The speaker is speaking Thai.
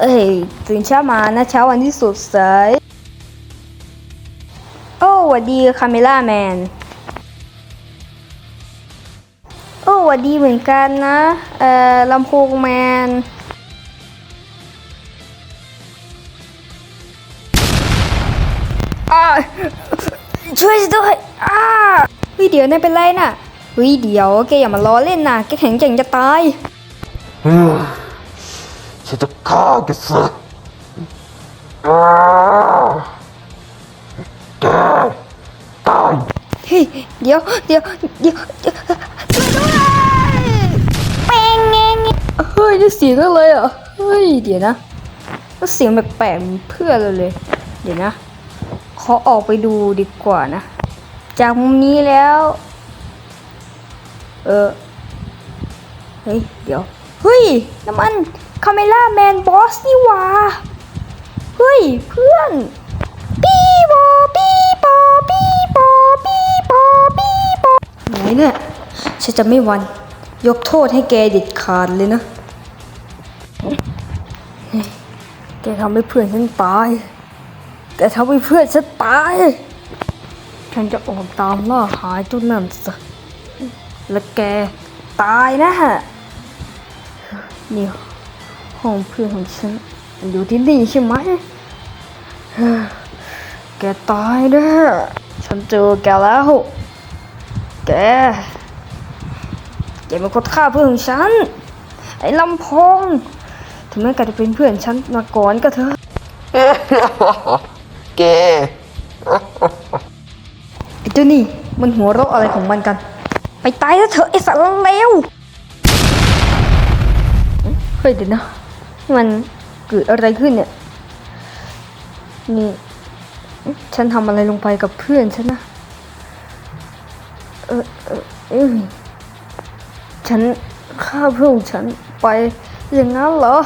เอ้ยตื่นเช้ามานะเช้าวันที่สดใสโอ้หวัดดีคาเมล่าแมนโอ้หวัดดีเหมือนกันนะเอ่อลำโพงแมนอาช่วยด้วยอ่าเฮ้ยเดี๋ยวนายเป็นไรน่ะเฮ้ยเดี๋ยวแกอย่ามาล้อเล่นนะแกแข็งแกร่งจะตาย ฉันจะฆ่าแกซะแกตายเฮ้ยเดี๋ยวเดี๋ยวเดี๋ยวเดี๋ยวช่วยด้วยแป้งเงเฮ้ยนี่เสียงอะไรอะเฮ้ยเดี๋ยวนะก็เสียงแปลกๆมีเพื่อนเราเลย เดี๋ยวนะ ขอออกไปดูดีกว่านะ จากมุมนี้แล้ว เออ เฮ้ย เดี๋ยว ฮ้ยน้ำมันคาเมล่าแมนบอสนี่ว่าเฮ้ยเพื่อนปีบอปีบอปีบอปีบอปีบอไหนเนี่ยฉันจะไม่วัน ยกโทษให้แกเด็ดขาดเลยนะแกทำให้เพื่อนฉันตายแกทำให้เพื่อนฉันตายฉันจะออกตามล่าหาเจ้านั่นซะและแกตายนะฮะ นี่ห้องเพื่อนของฉันมันอยู่ที่นี่ใช่ไหมแกตายแน่ฉันเจอแกแล้ว แก แกเป็นคนฆ่าเพื่อนของฉัน ไอ้ลำพอง ถึงแม้แกจะเป็นเพื่อนฉันมาก่อนก็เถอะ แกไอ้เจ้านี่มันหัวเราะอะไรของมันกัน ไปตายซะเถอะไอ้สารเลวเฮ้ยเดี๋ยวนะมันเกิดอะไรขึ้นเนี่ย นี่ ฉันทำอะไรลงไปกับเพื่อนฉันนะ เออเออเออฉันฆ่าเพื่อนฉันไปอย่างนั้นเหรอ